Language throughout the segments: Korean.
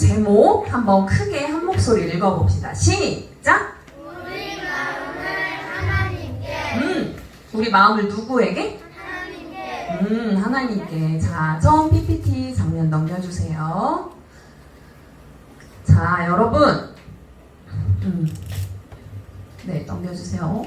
제목 한번 크게 한 목소리 읽어봅시다. 시작! 우리 마음을 하나님께 음, 우리 마음을 누구에게? 하나님께 음, 하나님께. 자, 처음 PPT 장면 넘겨주세요. 자, 여러분. 음, 네, 넘겨주세요.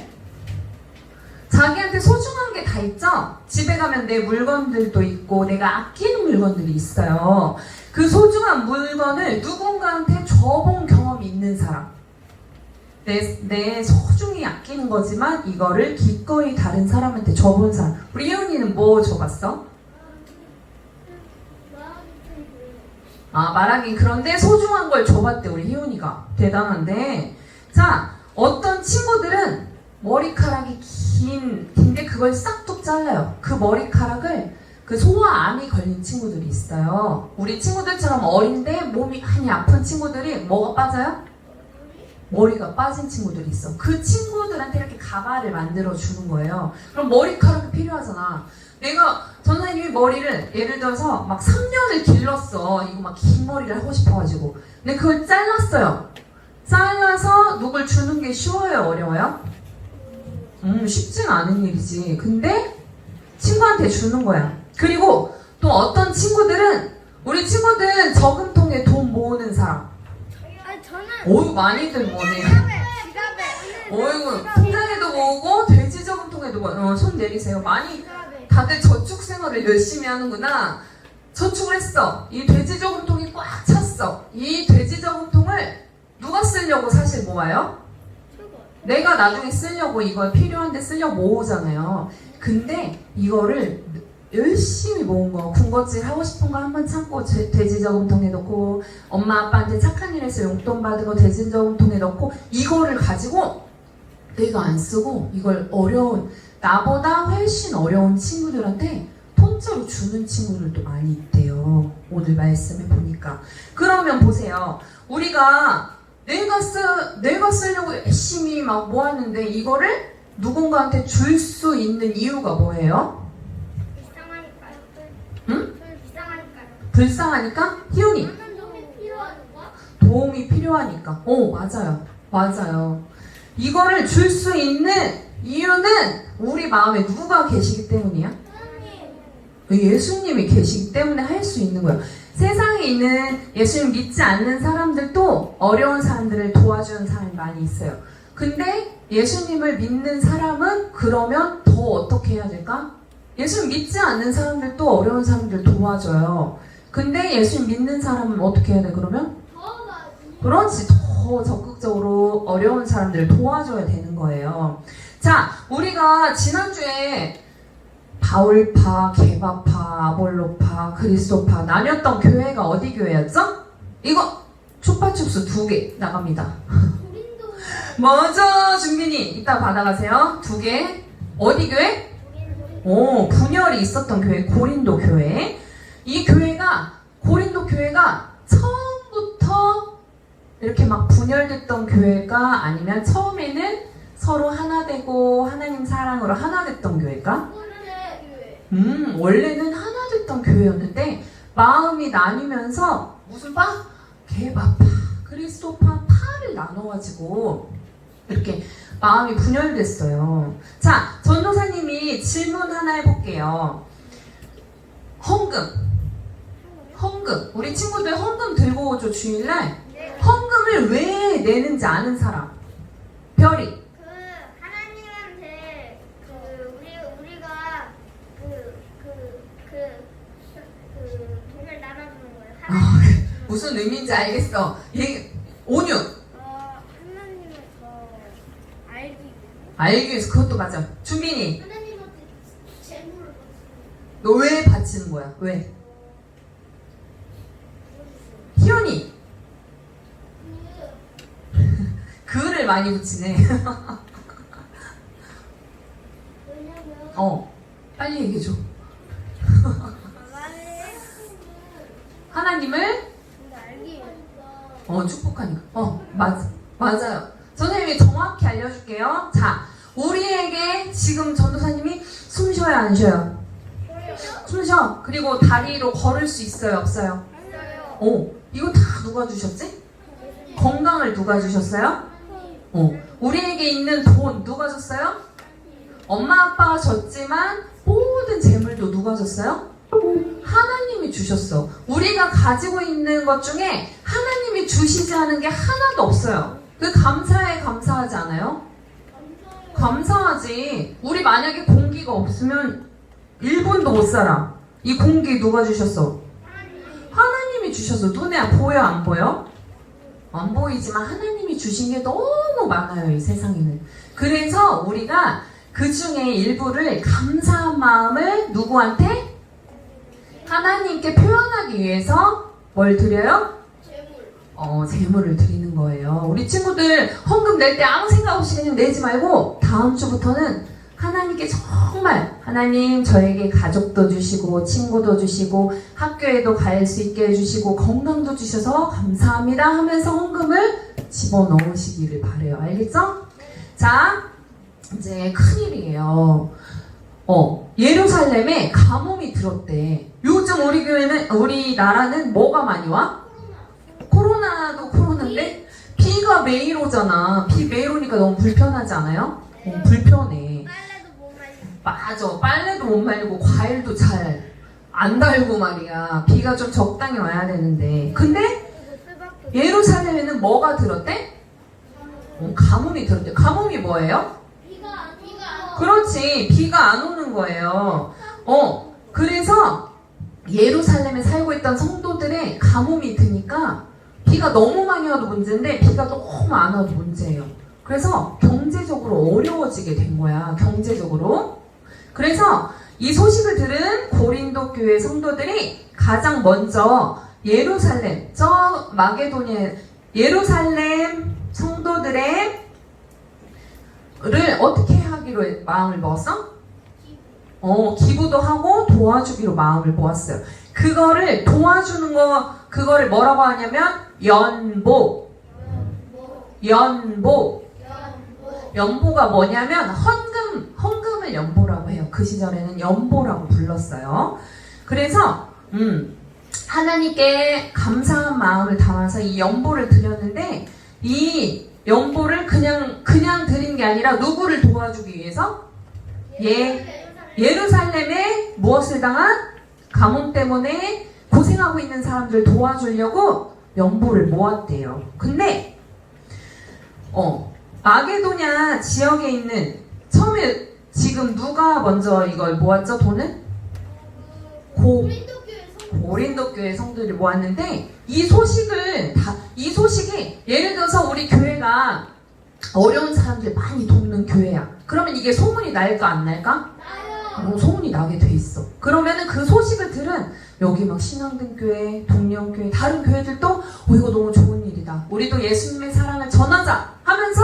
자기한테 소중한 게 다 있죠? 집에 가면 내 물건들도 있고, 내가 아끼는 물건들이 있어요. 그 소중한 물건을 누군가한테 줘본 경험이 있는 사람. 내, 내 소중히 아끼는 거지만 이거를 기꺼이 다른 사람한테 줘본 사람. 우리 예은이는 뭐 줘봤어? 아, 말하기 그런데 소중한 걸 줘봤대, 우리 희훈이가. 대단한데. 자, 어떤 친구들은 머리카락이 긴, 긴데 그걸 싹둑 잘라요. 그 머리카락을 그 소아암이 걸린 친구들이 있어요. 우리 친구들처럼 어린데 몸이 많이 아픈 친구들이 뭐가 빠져요? 머리가 빠진 친구들이 있어. 그 친구들한테 이렇게 가발을 만들어 주는 거예요. 그럼 머리카락이 필요하잖아. 내가 전사님이 머리를 예를 들어서 막 3년을 길렀어. 이거 막 긴 머리를 하고 싶어가지고. 근데 그걸 잘랐어요. 잘라서 누굴 주는 게 쉬워요? 어려워요? 음, 쉽진 않은 일이지. 근데 친구한테 주는 거야. 그리고 또 어떤 친구들은 우리 친구들 저금통에 돈 모으는 사람. 아 저는 어유 많이들 모네. 지갑에 어이구 통장에도 모으고 돼지 저금통에도 모으. 어, 손 내리세요. 많이 다들 저축 생활을 열심히 하는구나. 저축을 했어. 이 돼지 저금통이 꽉 찼어. 이 돼지 저금통을 누가 쓰려고 사실 모아요? 내가 나중에 쓰려고 이걸 필요한데 쓰려고 모으잖아요. 근데 이거를 열심히 모은 거 군것질 하고 싶은 거 한 번 참고 제- 돼지 저금통에 넣고 엄마 아빠한테 착한 일 해서 용돈 받은 거 돼지 저금통에 넣고 이거를 가지고 내가 안 쓰고 이걸 어려운 나보다 훨씬 어려운 친구들한테 통째로 주는 친구들도 많이 있대요. 오늘 말씀에 보니까. 그러면 보세요. 우리가 내가 쓰, 내가 쓰려고 열심히 막 모았는데 이거를 누군가한테 줄 수 있는 이유가 뭐예요? 응? 불쌍하니까? 희훈이? 도움이 필요하니까. 오, 맞아요. 맞아요. 이거를 줄 수 있는 이유는 우리 마음에 누가 계시기 때문이야? 예수님이 계시기 때문에 할 수 있는 거예요. 세상에 있는 예수님 믿지 않는 사람들도 어려운 사람들을 도와주는 사람이 많이 있어요. 근데 예수님을 믿는 사람은 그러면 더 어떻게 해야 될까? 예수님 믿지 않는 사람들도 어려운 사람들 도와줘요. 근데 예수님 믿는 사람은 어떻게 해야 돼, 그러면? 그렇지. 더 적극적으로 어려운 사람들을 도와줘야 되는 거예요. 자, 우리가 지난주에 바울파, 개바파, 아볼로파, 그리스도파 나뉘었던 교회가 어디 교회였죠? 이거 초파춥스 두 개 나갑니다. 먼저 준빈이 이따 받아가세요. 두 개. 어디 교회? 오, 분열이 있었던 교회, 고린도 교회. 이 교회가, 고린도 교회가 처음부터 이렇게 막 분열됐던 교회가 아니면 처음에는 서로 하나 되고 하나님 사랑으로 하나 됐던 교회가? 음, 원래는 하나 됐던 교회였는데 마음이 나뉘면서 무슨 파? 개바파, 그리스도파, 파를 나눠가지고 이렇게 마음이 분열됐어요. 자, 전도사님이 질문 하나 해볼게요. 헌금. 헌금. 우리 친구들 헌금 들고 오죠, 주일날. 네. 헌금을 왜 내는지 아는 사람. 별이. 그 하나님한테 그 우리 우리가 그그그그 돈을 나눠주는 거예요. 아. 무슨 의미인지 알겠어. 얘, 온유. 어 하나님을 더 알기 위해. 알기 위해서 그것도 맞아. 주민이. 하나님한테 재물을 너 왜 바치는 거야? 왜? 희연이 그를 많이 붙이네. 왜냐면 어, 빨리 얘기해줘. 하나님을 알기 위해. 어 축복하니까. 어, 맞 맞아요. 선생님이 정확히 알려줄게요. 자, 우리에게 지금 전도사님이 숨 쉬어요, 안 쉬어요? 숨 쉬어. 그리고 다리로 걸을 수 있어요, 없어요? 오, 이거 다 누가 주셨지? 건강을 누가 주셨어요? 어. 우리에게 있는 돈 누가 줬어요? 엄마 아빠가 줬지만 모든 재물도 누가 줬어요? 하나님이 주셨어. 우리가 가지고 있는 것 중에 하나님이 주시지 않은 게 하나도 없어요. 그 감사에 감사하지 않아요? 감사하지. 우리 만약에 공기가 없으면 1분도 못 살아. 이 공기 누가 주셨어? 하나님이 주셔서 눈에 보여 안 보여? 안 보이지만 하나님이 주신 게 너무 많아요 이 세상에는 그래서 우리가 그 중에 일부를 감사한 마음을 누구한테? 하나님께 표현하기 위해서 뭘 드려요? 어, 재물을 드리는 거예요. 우리 친구들 헌금 낼 때 아무 생각 없이 그냥 내지 말고 다음 주부터는 하나님께 정말 하나님 저에게 가족도 주시고 친구도 주시고 학교에도 갈 수 있게 해주시고 건강도 주셔서 감사합니다 하면서 헌금을 집어넣으시기를 바래요. 알겠죠? 자, 이제 큰일이에요. 어, 예루살렘에 가뭄이 들었대. 요즘 우리 교회는, 우리 나라는 뭐가 많이 와? 코로나도 코로나인데 비가 매일 오잖아. 비 매일 오니까 너무 불편하지 않아요? 어, 불편해. 빨래도 못 말리고. 맞아. 빨래도 못 말리고 과일도 잘 안 달고 말이야. 비가 좀 적당히 와야 되는데. 근데 예루살렘에는 뭐가 들었대? 어, 가뭄이 들었대. 가뭄이 뭐예요? 비가 비가 그렇지. 비가 안 오는 거예요. 어, 그래서 예루살렘에 살고 있던 성도들의 가뭄이 드니까 비가 너무 많이 와도 문제인데 비가 너무 안 와도 문제예요. 그래서 경제적으로 어려워지게 된 거야. 경제적으로. 그래서 이 소식을 들은 고린도 교회 성도들이 가장 먼저 예루살렘, 저 마게도니아, 예루살렘 성도들의 를 어떻게 하기로 마음을 먹었어? 어, 기부도 하고 도와주기로 마음을 모았어요. 그거를 도와주는 거, 그거를 뭐라고 하냐면, 연보. 연보. 연보가 뭐냐면, 헌금, 헌금을 연보라고 해요. 그 시절에는 연보라고 불렀어요. 그래서, 음, 하나님께 감사한 마음을 담아서 이 연보를 드렸는데, 이 연보를 그냥, 그냥 드린 게 아니라 누구를 도와주기 위해서? 예, 예루살렘에 무엇을 당한 가뭄 때문에 고생하고 있는 사람들 도와주려고 연보를 모았대요. 근데 어 마게도냐 지역에 있는 처음에 지금 누가 먼저 이걸 모았죠 돈을? 고 고린도 교회 성도들이 모았는데 이 소식을 다 이 소식이 예를 들어서 우리 교회가 어려운 사람들 많이 돕는 교회야. 그러면 이게 소문이 날까 안 날까? 나요. 뭐 소문이 나게 돼 있어. 그러면은 그 소식을 들은 여기 막 신앙등교회, 동령교회, 다른 교회들도 어, 이거 너무 좋은 일이다. 우리도 예수님의 사랑을 전하자 하면서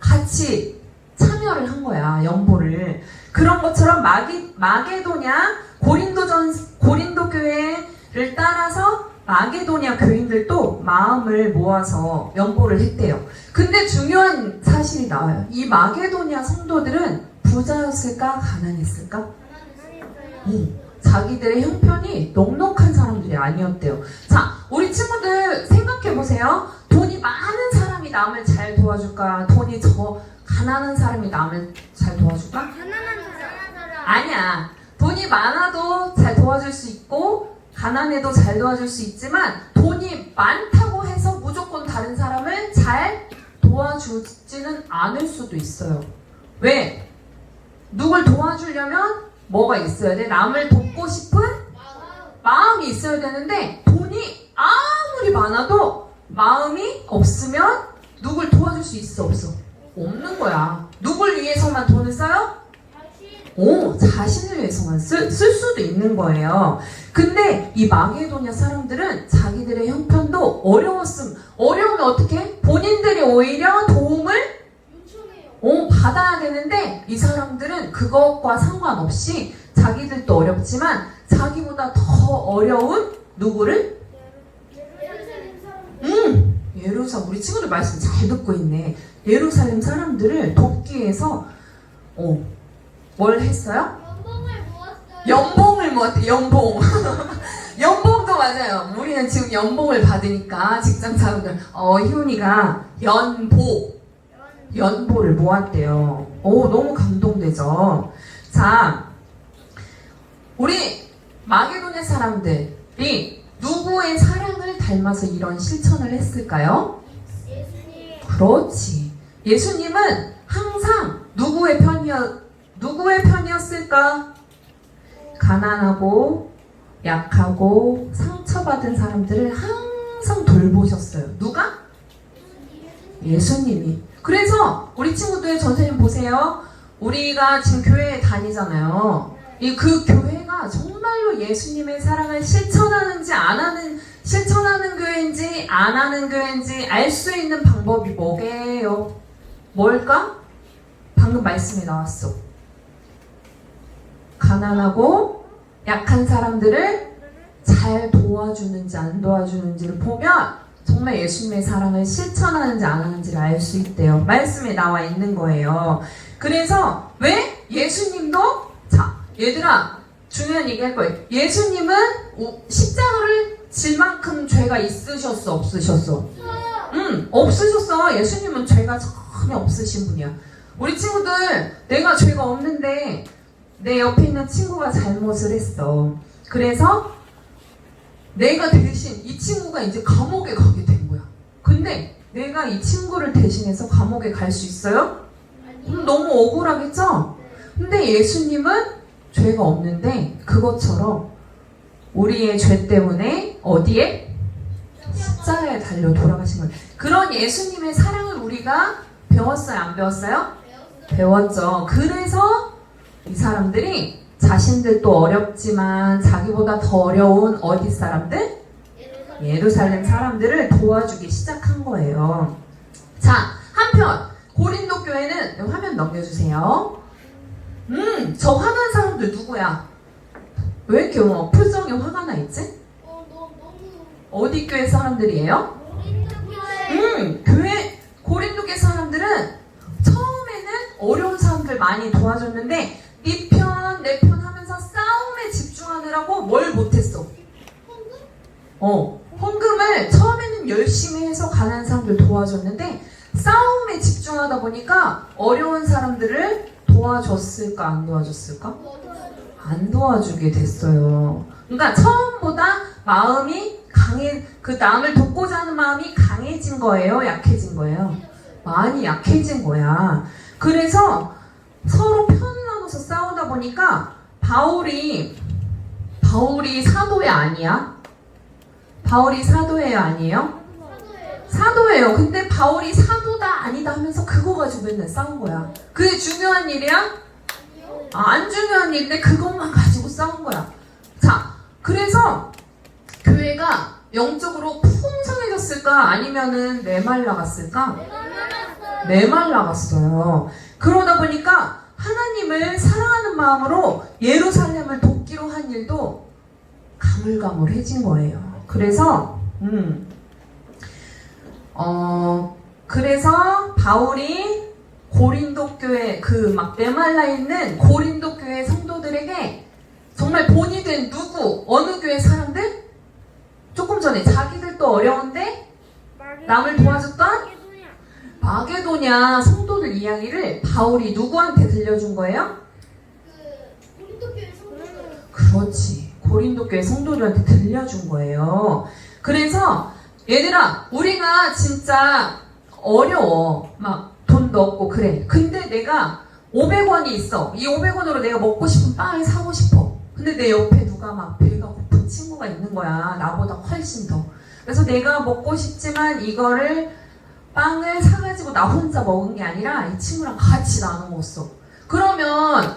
같이 참여를 한 거야. 연보를. 그런 것처럼 마기, 마게도냐 고린도전 고린도 교회를 따라서 마게도냐 교인들도 마음을 모아서 연보를 했대요. 근데 중요한 사실이 나와요. 이 마게도냐 성도들은 부자였을까 가난했을까? 음, 자기들의 형편이 넉넉한 사람들이 아니었대요. 자, 우리 친구들 생각해 보세요. 돈이 많은 사람이 남을 잘 도와줄까? 돈이 저 가난한 사람이 남을 잘 도와줄까? 가난한 사람. 아니야. 돈이 많아도 잘 도와줄 수 있고 가난해도 잘 도와줄 수 있지만 돈이 많다고 해서 무조건 다른 사람을 잘 도와주지는 않을 수도 있어요. 왜? 누굴 도와주려면 뭐가 있어야 돼? 남을 돕고 싶은 마음이 있어야 되는데 돈이 아무리 많아도 마음이 없으면 누굴 도와줄 수 있어 없어? 없는 거야. 누굴 위해서만 돈을 써요? 오, 자신을 위해서만 쓸, 쓸 수도 있는 거예요. 근데 이 마게도냐 사람들은 자기들의 형편도 어려웠음. 어려우면 어떻게? 본인들이 오히려 도움을. 오, 받아야 되는데 이 사람들은 그것과 상관없이 자기들도 어렵지만 자기보다 더 어려운 누구를? 예루살렘 사람. 음, 예루살렘 우리 친구들 말씀 잘 듣고 있네. 예루살렘 사람들을 돕기 위해서 어, 뭘 했어요? 연봉을 모았어요. 연봉을 모았대 연봉 연봉도 맞아요. 우리는 지금 연봉을 받으니까 직장 사람들 어 희훈이가 연보 연보를 모았대요. 오 너무 감동되죠. 자 우리 마게도네 사람들이 누구의 사랑을 닮아서 이런 실천을 했을까요? 예수님. 그렇지. 예수님은 항상 누구의 편이었 누구의 편이었을까? 가난하고 약하고 상처받은 사람들을 항상 돌보셨어요. 누가? 예수님이. 그래서 우리 친구들 전생님 보세요. 우리가 지금 교회에 다니잖아요. 이 그 교회가 정말로 예수님의 사랑을 실천하는지 안 하는 실천하는 교회인지 안 하는 교회인지 알 수 있는 방법이 뭐게요? 뭘까? 방금 말씀이 나왔어. 가난하고 약한 사람들을 잘 도와주는지 안 도와주는지를 보면 정말 예수님의 사랑을 실천하는지 안 하는지를 알 수 있대요. 말씀에 나와 있는 거예요. 그래서 왜 예수님도 자 얘들아 중요한 얘기 할 거예요. 예수님은 우- 십자가를 질 만큼 죄가 있으셨어 없으셨어? 응 없으셨어. 예수님은 죄가 전혀 없으신 분이야. 우리 친구들 내가 죄가 없는데 내 옆에 있는 친구가 잘못을 했어. 그래서 내가 대신 이 친구가 이제 감옥에 가게 된 거야. 근데 내가 이 친구를 대신해서 감옥에 갈 수 있어요? 그럼 너무 억울하겠죠? 근데 예수님은 죄가 없는데 그것처럼 우리의 죄 때문에 어디에? 십자가에 달려 돌아가신 거예요. 그런 예수님의 사랑을 우리가 배웠어요? 안 배웠어요? 배웠죠. 그래서 이 사람들이 자신들도 어렵지만 자기보다 더 어려운 어디 사람들? 예루살렘 사람들을 도와주기 시작한 거예요. 자, 한편 고린도 교회는 화면 넘겨주세요. 음, 저 화난 사람들 누구야? 왜 이렇게 뭐 표정이 화가 나 있지? 어, 어디 교회 사람들이에요? 음, 교회 고린도 교회 사람들은 처음에는 어려운 사람들 많이 도와줬는데 이 편, 내편 하면서 싸움에 집중 하느라고 뭘 못했어? 어, 헌금을 처음에는 열심히 해서 가난한 사람들 도와줬는데 싸움에 집중하다 보니까 어려운 사람들을 도와줬을까 안 도와줬을까? 안 도와주게 됐어요. 그러니까 처음보다 마음이 강해, 그 남을 돕고자 하는 마음이 강해진 거예요? 약해진 거예요? 많이 약해진 거야. 그래서 서로 편 나눠서 싸우다 보니까 바울이, 바울이 사도야 아니야? 바울이 사도예요 아니에요? 사도예요. 근데 바울이 사도다 아니다 하면서 그거 가지고 맨날 싸운 거야. 그게 중요한 일이야? 아, 안 중요한 일인데 그것만 가지고 싸운 거야. 자, 그래서 교회가 영적으로 풍성해졌을까? 아니면은 메말라갔을까? 메말라갔어요. 그러다 보니까 하나님을 사랑하는 마음으로 예루살렘을 돕기로 한 일도 가물가물해진 거예요. 그래서, 음, 어, 그래서 바울이 고린도 교회 그 막 메말라 있는 고린도 교회 성도들에게 정말 본이 된 누구 어느 교회 사람들 조금 전에 자기들도 어려운데 남을 도와줬던 마게도냐 성도들 이야기를 바울이 누구한테 들려준 거예요? 그 고린도 교회 성도들. 그렇지 고린도 교회 성도들한테 들려준 거예요. 그래서 얘들아 우리가 진짜 어려워 막 돈도 없고 그래. 근데 내가 500원이 있어. 이 500원으로 내가 먹고 싶은 빵을 사고 싶어. 근데 내 옆에 누가 막 배가 고픈 친구가 있는 거야. 나보다 훨씬 더. 그래서 내가 먹고 싶지만 이거를 빵을 사가지고 나 혼자 먹은 게 아니라 이 친구랑 같이 나눠 먹었어. 그러면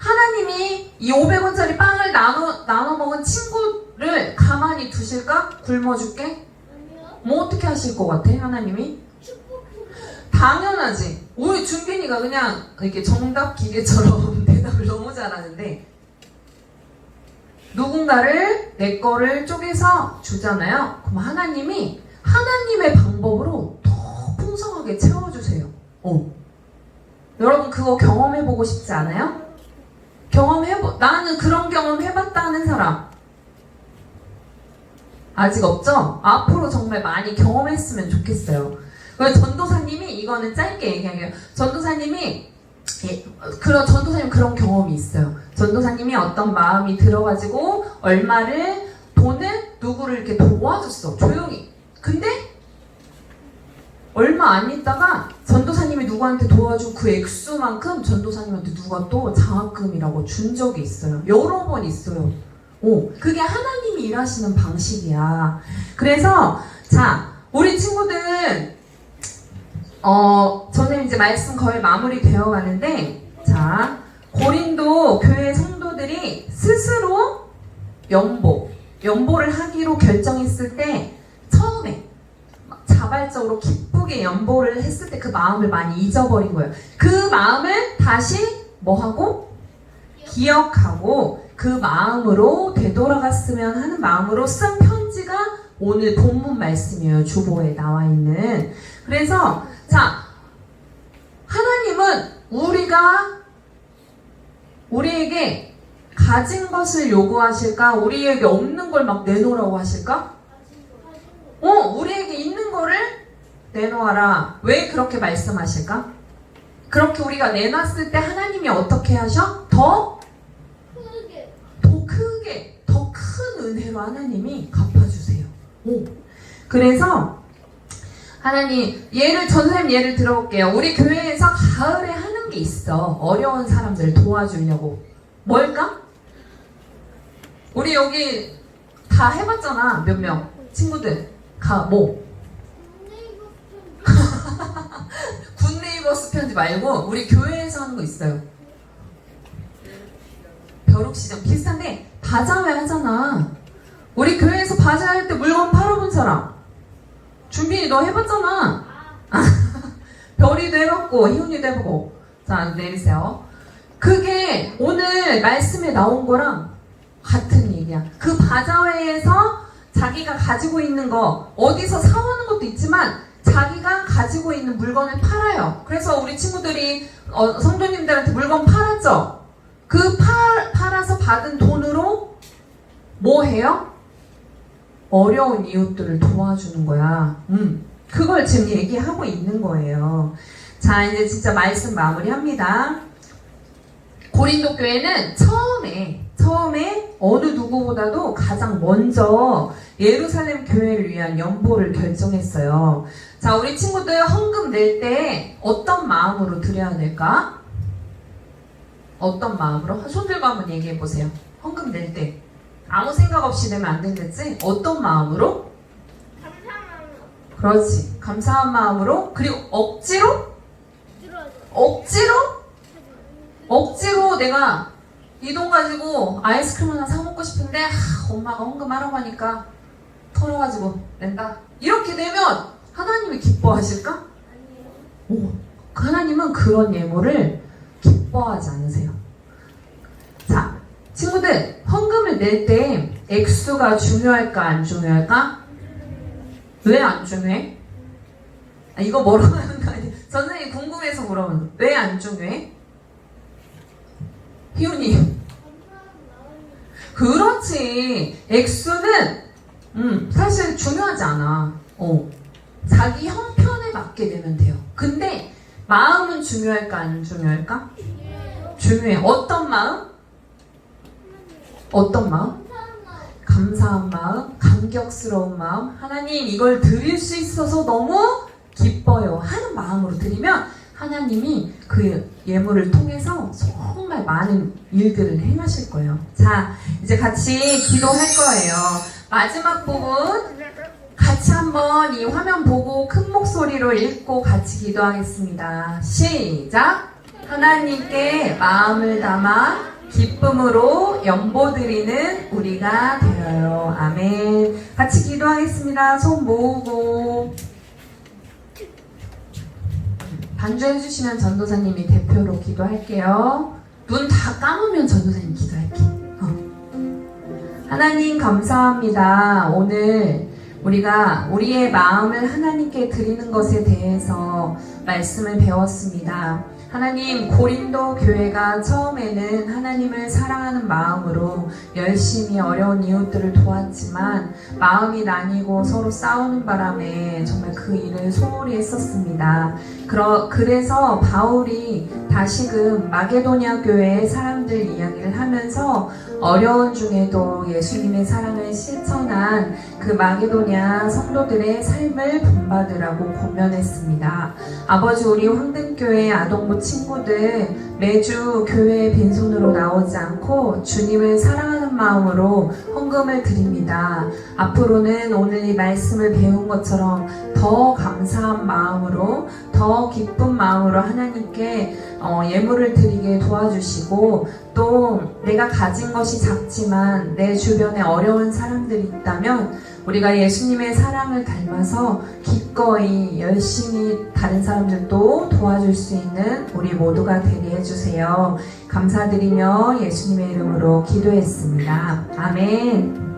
하나님이 이 500원짜리 빵을 나눠, 나눠 먹은 친구를 가만히 두실까? 굶어줄게? 아니요. 뭐 어떻게 하실 것 같아, 하나님이? 당연하지. 우리 준빈이가 그냥 이렇게 정답 기계처럼 대답을 너무 잘하는데 누군가를 내 거를 쪼개서 주잖아요. 그럼 하나님이 하나님의 방법으로 더 풍성하게 채워주세요. 어. 여러분 그거 경험해보고 싶지 않아요? 경험해보 나는 그런 경험 해봤다는 사람 아직 없죠? 앞으로 정말 많이 경험했으면 좋겠어요. 전도사님이 이거는 짧게 얘기하게요. 전도사님이 예, 그런 전도사님 그런 경험이 있어요. 전도사님이 어떤 마음이 들어가지고 얼마를 돈을 누구를 이렇게 도와줬어 조용히. 근데 얼마 안 있다가 전도사님이 누구한테 도와준 그 액수만큼 전도사님한테 누가 또 장학금이라고 준 적이 있어요. 여러 번 있어요. 오, 그게 하나님이 일하시는 방식이야. 그래서 자, 우리 친구들 어, 저는 이제 말씀 거의 마무리 되어 가는데 자, 고린도 교회 성도들이 스스로 연보, 연보를 하기로 결정했을 때 자발적으로 기쁘게 연보를 했을 때 그 마음을 많이 잊어버린 거예요. 그 마음을 다시 뭐 하고 기억하고 그 마음으로 되돌아갔으면 하는 마음으로 쓴 편지가 오늘 본문 말씀이에요. 주보에 나와 있는. 그래서 자 하나님은 우리가 우리에게 가진 것을 요구하실까? 우리에게 없는 걸 막 내놓으라고 하실까? 어, 우리에게 있는 거를 내놓아라. 왜 그렇게 말씀하실까? 그렇게 우리가 내놨을 때 하나님이 어떻게 하셔? 더, 크게 더 크게, 더 큰 은혜로 하나님이 갚아주세요. 오. 그래서 하나님, 예를, 전사님 예를 들어볼게요. 우리 교회에서 가을에 하는 게 있어. 어려운 사람들을 도와주려고. 뭘까? 우리 여기 다 해봤잖아. 몇 명? 친구들. 가, 뭐? 네이버 굿네이버스 편지 말고 우리 교회에서 하는 거 있어요. 벼룩시장 비슷한데 바자회 하잖아. 우리 교회에서 바자 회 할 때 물건 팔아본 사람. 준빈이 너 해봤잖아. 별이도 해봤고 희훈이도 해보고. 자 내리세요. 그게 오늘 말씀에 나온 거랑 같은 얘기야. 그 바자회에서 자기가 가지고 있는 거 어디서 사오는 것도 있지만 자기가 가지고 있는 물건을 팔아요. 그래서 우리 친구들이 어, 성도님들한테 물건 팔았죠. 그 팔, 팔아서 받은 돈으로 뭐 해요? 어려운 이웃들을 도와주는 거야. 음, 그걸 지금 얘기하고 있는 거예요. 자, 이제 진짜 말씀 마무리합니다. 고린도 교회는 처음에 처음에 어느 누구보다도 가장 먼저 예루살렘 교회를 위한 연보를 결정했어요. 자, 우리 친구들 헌금 낼 때 어떤 마음으로 드려야 될까? 어떤 마음으로? 손 들고 한번 얘기해 보세요. 헌금 낼 때. 아무 생각 없이 내면 안 되겠지? 어떤 마음으로? 감사함 그렇지. 감사한 마음으로. 그리고 억지로? 억지로? 억지로 내가 이 돈 가지고 아이스크림 하나 사 먹고 싶은데 하, 엄마가 헌금하라고 하니까 털어가지고 낸다. 이렇게 되면 하나님이 기뻐하실까? 아니에요 오, 하나님은 그런 예물을 기뻐하지 않으세요. 자, 친구들, 헌금을 낼 때 액수가 중요할까, 안 중요할까? 왜 안 중요해? 아, 이거 뭐라고 하는 거 아니야? 선생님 궁금해서 물어보는 거. 왜안 중요해? 희훈이. 그렇지. 액수는, 음, 사실 중요하지 않아. 어. 자기 형편에 맞게 되면 돼요. 근데, 마음은 중요할까, 안 중요할까? 중요해. 어떤 마음? 어떤 마음 감사한 마음, 감격스러운 마음. 하나님, 이걸 드릴 수 있어서 너무 기뻐요. 하는 마음으로 드리면, 하나님이 그 예물을 통해서 정말 많은 일들을 행하실 거예요. 자, 이제 같이 기도할 거예요. 마지막 부분, 같이 한번 이 화면 보고 큰 목소리로 읽고 같이 기도하겠습니다. 시작! 하나님께 마음을 담아 기쁨으로 연보 드리는 우리가 되어요. 아멘. 같이 기도하겠습니다. 손 모으고. 반주해 주시면 전도사님이 대표로 기도할게요. 눈 다 감으면 전도사님 기도할게. 어. 하나님 감사합니다. 오늘 우리가 우리의 마음을 하나님께 드리는 것에 대해서 말씀을 배웠습니다. 하나님 고린도 교회가 처음에는 하나님을 사랑하는 마음으로 열심히 어려운 이웃들을 도왔지만 마음이 나뉘고 서로 싸우는 바람에 정말 그 일을 소홀히 했었습니다. 그러, 그래서 바울이 다시금 마게도냐 교회의 사람들 이야기를 하면서 어려운 중에도 예수님의 사랑을 실천한 그 마게도냐 성도들의 삶을 본받으라고 권면했습니다. 아버지 우리 황금교회 아동부 친구들 매주 교회에 빈손으로 나오지 않고 주님을 사랑하는 마음으로 헌금을 드립니다. 앞으로는 오늘 이 말씀을 배운 것처럼 더 감사한 마음으로 더 기쁜 마음으로 하나님께 어, 예물을 드리게 도와주시고 또 내가 가진 것이 작지만 내 주변에 어려운 사람들이 있다면 우리가 예수님의 사랑을 닮아서 기꺼이 열심히 다른 사람들도 도와줄 수 있는 우리 모두가 되게 해주세요. 감사드리며 예수님의 이름으로 기도했습니다. 아멘.